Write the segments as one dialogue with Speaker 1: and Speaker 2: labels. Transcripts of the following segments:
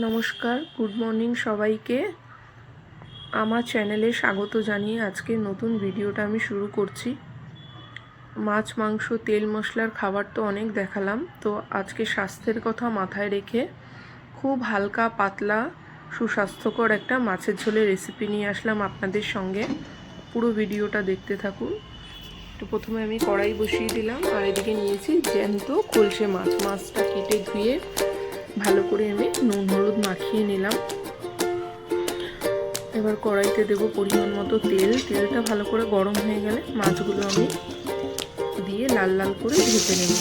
Speaker 1: নমস্কার, good morning সবাইকে। আমার চ্যানেলে স্বাগত জানিয়ে আজকে নতুন ভিডিওটা আমি শুরু করছি। মাছ, মাংস, তেল মশলার খাবার তো অনেক দেখালাম, তো আজকে স্বাস্থ্যের কথা মাথায় রেখে খুব হালকা, পাতলা, সুস্বাস্থ্যকর একটা মাছের ঝোলের রেসিপি নিয়ে আসলাম আপনাদের সঙ্গে। পুরো ভিডিওটা দেখতে থাকুন। তো প্রথমে আমি কড়াই বসিয়ে দিলাম, আর এদিকে নিয়েছি জ্যান্ত কলসে মাছ। মাছটা কেটে ধুয়ে ভালো করে আমি নুন, হলুদ মাখিয়ে নিলাম। এবার কড়াইতে দেবো পরিমাণ মতো তেল। তেলটা ভালো করে গরম হয়ে গেলে মাছগুলো আমি দিয়ে লাল লাল করে ভেজে নেব।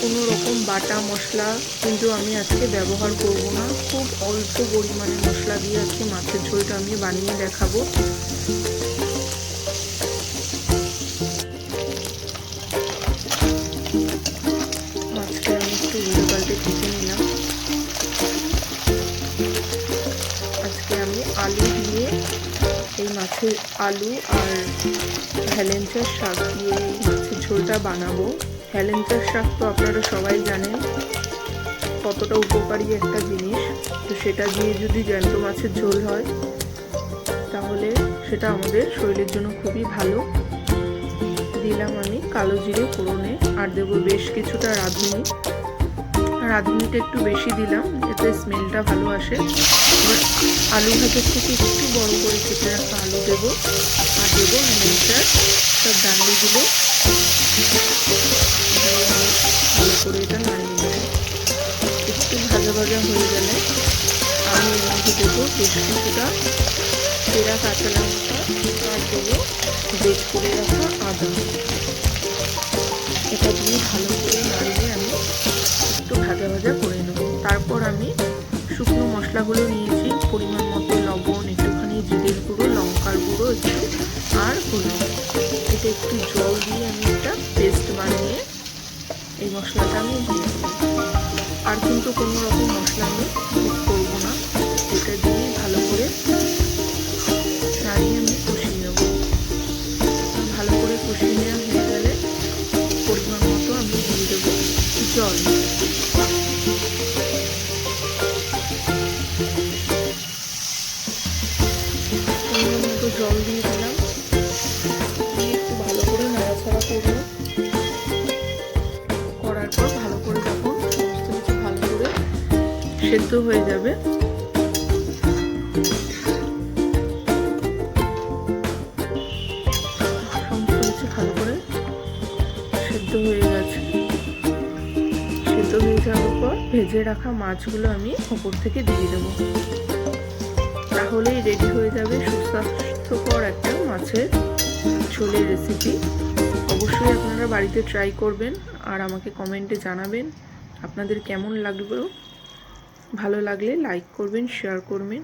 Speaker 1: কোনো রকম বাটা মশলা কিন্তু আমি আজকে ব্যবহার করব না। খুব অল্প পরিমাণে মশলা দিয়ে আজকে মাছের ঝোলটা আমি বানিয়ে দেখাবো। মাছের আলু আর হেলেঞ্চার শাক দিয়ে মাছের ঝোলটা বানাবো। হেলেঞ্চার শাক তো আপনারা সবাই জানেন, কতটা উপকারী একটা জিনিস। তো সেটা দিয়ে যদি জ্যান্ত মাছের ঝোল হয়, তাহলে সেটা আমাদের শরীরের জন্য খুবই ভালো। দিলাম আমি কালো জিরে ফোড়নে, আর দেবো বেশ কিছুটা রাঁধুনি। রাঁধুনিটা একটু বেশি দিলাম, যাতে স্মেলটা ভালো আসে। এবার আলু ভাজার থেকে একটু বড় করে কেটে রাখা আলু দেবো, আর দেবো হেমেন্টার সব ডান্ডিগুলো। ভালো করে এটা নাড়িয়ে নেব। একটু ভাজা ভাজা হয়ে গেলে আমি এর মধ্যে দেবো বেশ কিছুটা পেঁড়া কাঁচা লঙ্কা, আর দেবো বেশ করে মশলাগুলো নিয়েছি, পরিমাণ মতো লবণ, একটুখানি জিরের গুঁড়ো, লঙ্কার গুঁড়ো একটু, আর হলুদ। এটা একটু জল দিয়ে আমি একটা পেস্ট বানিয়ে এই মশলাটা আমি দিয়ে আর কিন্তু কোনো রকম জল দিয়ে দিলাম একটু ভালো করে নাড়াচাড়া করব। করার পর ভালো করে যখন সমস্ত কিছু ভালো করে সেদ্ধ হয়ে যাবে। যাওয়ার পর ভেজে রাখা মাছগুলো আমি ওপর থেকে দিয়ে দেবো। তাহলেই রেডি হয়ে যাবে সুস্বাস্থ্যকর একটা মাছের ঝোলের রেসিপি অবশ্যই আপনারা বাড়িতে ট্রাই করবেন আর আমাকে কমেন্টে জানাবেন আপনাদের কেমন লাগল। ভালো লাগলে লাইক করবেন শেয়ার করবেন।